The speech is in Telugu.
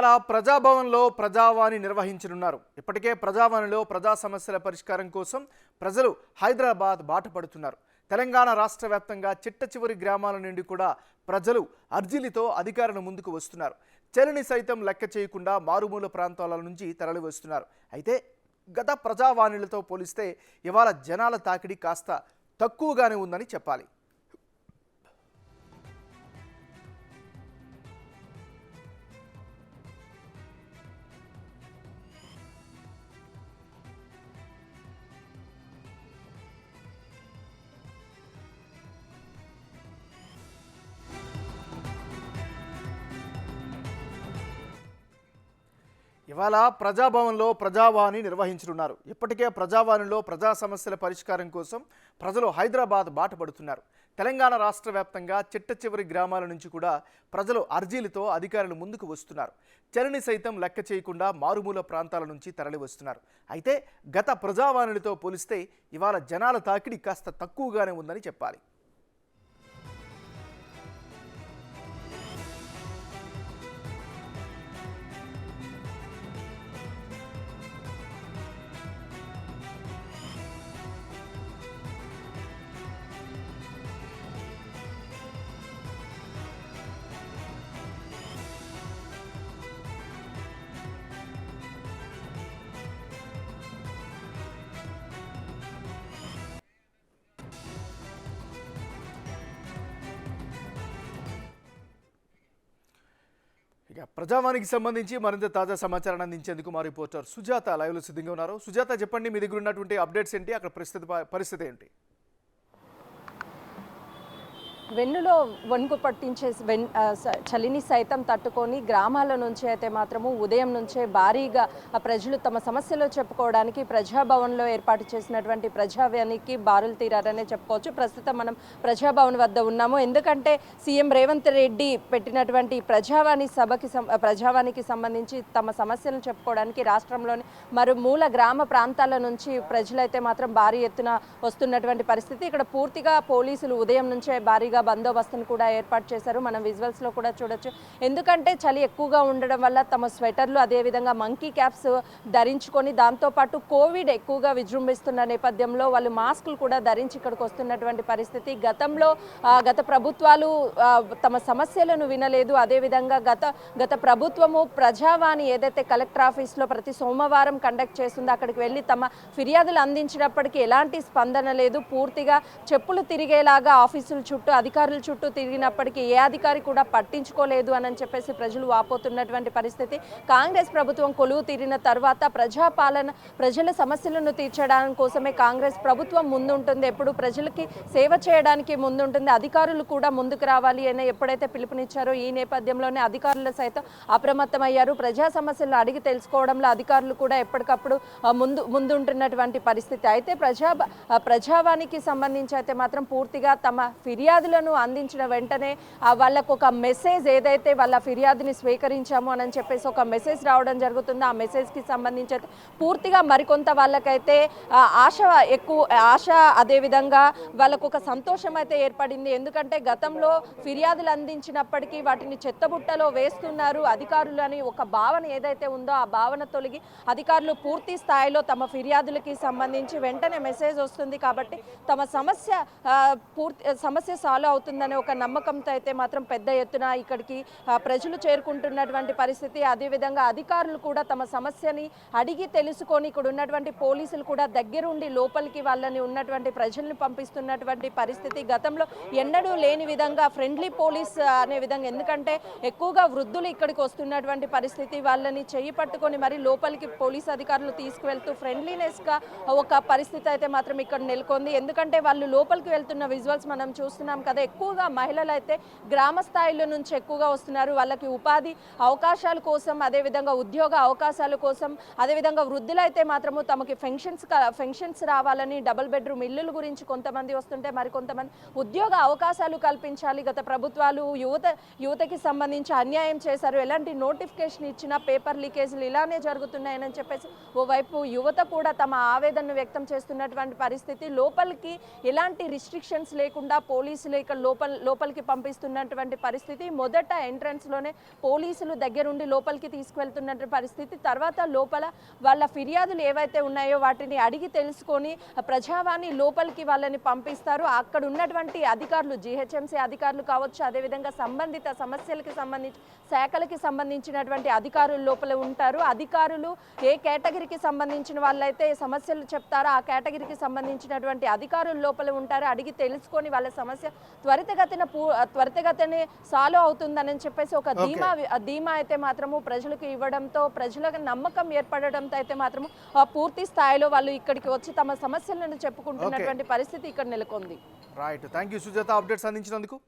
ఇవాళ ప్రజాభవన్లో ప్రజావాణి నిర్వహించనున్నారు. ఇప్పటికే ప్రజావాణిలో ప్రజా సమస్యల పరిష్కారం కోసం ప్రజలు హైదరాబాద్ బాట పడుతున్నారు. తెలంగాణ రాష్ట్ర వ్యాప్తంగా చిట్ట చివరి గ్రామాల నుండి కూడా ప్రజలు అర్జీలతో అధికారుల ముందుకు వస్తున్నారు. చలిని సైతం లెక్క చేయకుండా మారుమూల ప్రాంతాల నుంచి తరలి వస్తున్నారు. అయితే గత ప్రజావాణిలతో పోలిస్తే ఇవాళ జనాల తాకిడి కాస్త తక్కువగానే ఉందని చెప్పాలి. ఇవాళ ప్రజాభవన్లో ప్రజావాణి నిర్వహించనున్నారు. ఇప్పటికే ప్రజావాణిలో ప్రజా సమస్యల పరిష్కారం కోసం ప్రజలు హైదరాబాద్ బాట పడుతున్నారు. తెలంగాణ రాష్ట్ర వ్యాప్తంగా చిట్ట చివరి గ్రామాల నుంచి కూడా ప్రజలు అర్జీలతో అధికారులు ముందుకు వస్తున్నారు. చలిని సైతం లెక్క చేయకుండా మారుమూల ప్రాంతాల నుంచి తరలి వస్తున్నారు అయితే గత ప్రజావాణిలతో పోలిస్తే ఇవాళ జనాల తాకిడి కాస్త తక్కువగానే ఉందని చెప్పాలి. ఇక ప్రజావానికి సంబంధించి మరింత తాజా సమాచారాన్ని అందించేందుకు మా రిపోర్టర్ సుజాత లైవ్లో సిద్ధంగా ఉన్నారు. సుజాత చెప్పండి మీ దగ్గర ఉన్నటువంటి అప్డేట్స్ ఏంటి? అక్కడ పరిస్థితి పరిస్థితి ఏంటి? వెన్నులో వణుకు పట్టించే వెన్ చలిని సైతం తట్టుకొని గ్రామాల నుంచి అయితే మాత్రము ఉదయం నుంచే భారీగా ఆ ప్రజలు తమ సమస్యలు చెప్పుకోవడానికి ప్రజాభవన్లో ఏర్పాటు చేసినటువంటి ప్రజావ్యానికి బారులు తీరారనే చెప్పుకోవచ్చు. ప్రస్తుతం మనం ప్రజాభవన్ వద్ద ఉన్నాము. ఎందుకంటే సీఎం రేవంత్ రెడ్డి పెట్టినటువంటి ప్రజావాణి సభకి సం- సంబంధించి తమ సమస్యలను చెప్పుకోవడానికి రాష్ట్రంలోని మరో మూల గ్రామ ప్రాంతాల నుంచి ప్రజలైతే మాత్రం భారీ ఎత్తున వస్తున్నటువంటి పరిస్థితి. ఇక్కడ పూర్తిగా పోలీసులు ఉదయం నుంచే భారీగా బందోబస్తును కూడా ఏర్పాటు చేశారు. మనం విజువల్స్లో కూడా చూడొచ్చు. ఎందుకంటే చలి ఎక్కువగా ఉండడం వల్ల తమ స్వెటర్లు అదేవిధంగా మంకీ క్యాప్స్ ధరించుకొని దాంతోపాటు కోవిడ్ ఎక్కువగా విజృంభిస్తున్న నేపథ్యంలో వాళ్ళు మాస్కులు కూడా ధరించి ఇక్కడికి వస్తున్నటువంటి పరిస్థితి. గతంలో గత ప్రభుత్వాలు తమ సమస్యలను వినలేదు. అదేవిధంగా గత గత ప్రభుత్వము ప్రజావాణి ఏదైతే కలెక్టర్ ఆఫీస్లో ప్రతి సోమవారం కండక్ట్ చేస్తుందో అక్కడికి వెళ్ళి తమ ఫిర్యాదులు అందించినప్పటికీ ఎలాంటి స్పందన లేదు. పూర్తిగా చెప్పులు తిరిగేలాగా ఆఫీసుల చుట్టూ అధికారుల చుట్టూ తిరిగినప్పటికీ ఏ అధికారి కూడా పట్టించుకోలేదు అని చెప్పేసి ప్రజలు వాపోతున్నటువంటి పరిస్థితి. కాంగ్రెస్ ప్రభుత్వం కొలువు తీరిన తర్వాత ప్రజాపాలన ప్రజల సమస్యలను తీర్చడానికి కోసమే కాంగ్రెస్ ప్రభుత్వం ముందుంటుంది. ఎప్పుడు ప్రజలకి సేవ చేయడానికి ముందుంటుంది. అధికారులు కూడా ముందుకు రావాలి అని ఎప్పుడైతే పిలుపునిచ్చారో ఈ నేపథ్యంలోనే అధికారులు సైతం అప్రమత్తమయ్యారు. ప్రజా సమస్యలను అడిగి తెలుసుకోవడంలో అధికారులు కూడా ఎప్పటికప్పుడు ముందు ముందుంటున్నటువంటి పరిస్థితి. అయితే ప్రజా ప్రజావానికి సంబంధించి అయితే మాత్రం పూర్తిగా తమ ఫిర్యాదులను అందించిన వెంటనే వాళ్ళకు ఒక మెసేజ్ ఏదైతే వాళ్ళ ఫిర్యాదుని స్వీకరించాము అని చెప్పేసి ఒక మెసేజ్ రావడం జరుగుతుంది. ఆ మెసేజ్కి సంబంధించి పూర్తిగా మరికొంత వాళ్ళకైతే ఆశ ఎక్కువ ఆశ అదేవిధంగా వాళ్ళకు ఒక సంతోషం అయితే ఏర్పడింది. ఎందుకంటే గతంలో ఫిర్యాదులు అందించినప్పటికీ వాటిని చెత్తబుట్టలో వేస్తున్నారు అధికారులు అని ఒక భావన ఏదైతే ఉందో ఆ భావన తొలగి అధికారులు పూర్తి స్థాయిలో తమ ఫిర్యాదులకి సంబంధించి వెంటనే మెసేజ్ వస్తుంది కాబట్టి తమ సమస్య పూర్తి సమస్య సాల్వ్ అవుతుందనే ఒక నమ్మకంతో అయితే మాత్రం పెద్ద ఎత్తున ఇక్కడికి ప్రజలు చేరుకుంటున్నటువంటి పరిస్థితి. అదేవిధంగా అధికారులు కూడా తమ సమస్యని అడిగి తెలుసుకొని ఇక్కడ ఉన్నటువంటి పోలీసులు కూడా దగ్గరుండి లోపలికి వాళ్ళని ఉన్నటువంటి ప్రజల్ని పంపిస్తున్నటువంటి పరిస్థితి గతంలో ఎన్నడూ లేని విధంగా ఫ్రెండ్లీ పోలీస్ అనే విధంగా ఎందుకంటే ఎక్కువగా వృద్ధులు ఇక్కడికి వస్తున్నటువంటి పరిస్థితి వాళ్ళని చెయ్యి పట్టుకొని మరి లోపలికి పోలీస్ అధికారులు తీసుకువెళ్తూ ఫ్రెండ్లీనెస్గా ఒక పరిస్థితి అయితే మాత్రం ఇక్కడ నెలకొంది. ఎందుకంటే వాళ్ళు లోపలికి వెళ్తున్న విజువల్స్ మనం చూస్తున్నాం కదా ఎక్కువగా మహిళలు అయితే గ్రామ స్థాయిలో నుంచి ఎక్కువగా వస్తున్నారు. వాళ్ళకి ఉపాధి అవకాశాల కోసం అదేవిధంగా ఉద్యోగ అవకాశాల కోసం అదేవిధంగా వృద్ధులు అయితే మాత్రము తమకి ఫెన్షన్స్ ఫెన్షన్స్ రావాలని డబుల్ బెడ్రూమ్ ఇల్లుల గురించి కొంతమంది వస్తుంటే మరి కొంతమంది ఉద్యోగ అవకాశాలు కల్పించాలి. గత ప్రభుత్వాలు యువత యువతకి సంబంధించి అన్యాయం చేశారు. ఎలాంటి నోటిఫికేషన్ ఇచ్చినా పేపర్ లీకేజీలు ఇలానే జరుగుతున్నాయని చెప్పేసి ఓవైపు యువత కూడా తమ ఆవేదనను వ్యక్తం చేస్తున్నటువంటి పరిస్థితి. లోపలికి ఎలాంటి రిస్ట్రిక్షన్స్ లేకుండా పోలీసులు ఇక్కడ లోపల లోపలికి పంపిస్తున్నటువంటి పరిస్థితి. మొదట ఎంట్రన్స్లోనే పోలీసులు దగ్గరుండి లోపలికి తీసుకువెళ్తున్నటువంటి పరిస్థితి. తర్వాత లోపల వాళ్ళ ఫిర్యాదులు ఏవైతే ఉన్నాయో వాటిని అడిగి తెలుసుకొని ప్రజావాణి లోపలికి వాళ్ళని పంపిస్తారు. అక్కడ ఉన్నటువంటి అధికారులు జిహెచ్ఎంసీ అధికారులు కావచ్చు అదేవిధంగా సంబంధిత సమస్యలకు సంబంధించి శాఖలకి సంబంధించినటువంటి అధికారులు లోపల ఉంటారు. అధికారులు ఏ కేటగిరీకి సంబంధించిన వాళ్ళైతే సమస్యలు చెప్తారో ఆ కేటగిరీకి సంబంధించినటువంటి అధికారులు లోపల ఉంటారు. అడిగి తెలుసుకొని వాళ్ళ సమస్య త్వరితగతిన పూ త్వరితగతిన సాల్వ్ అవుతుందని చెప్పేసి ఒక. ధీమా ధీమా అయితే మాత్రము ప్రజలకు ఇవ్వడంతో ప్రజలకు నమ్మకం ఏర్పడడంతో అయితే మాత్రము ఆ పూర్తి స్థాయిలో వాళ్ళు ఇక్కడికి వచ్చి తమ సమస్యలను చెప్పుకుంటున్నటువంటి పరిస్థితి ఇక్కడ నెలకొంది. Right thank you Sujatha updates అందించినందుకు.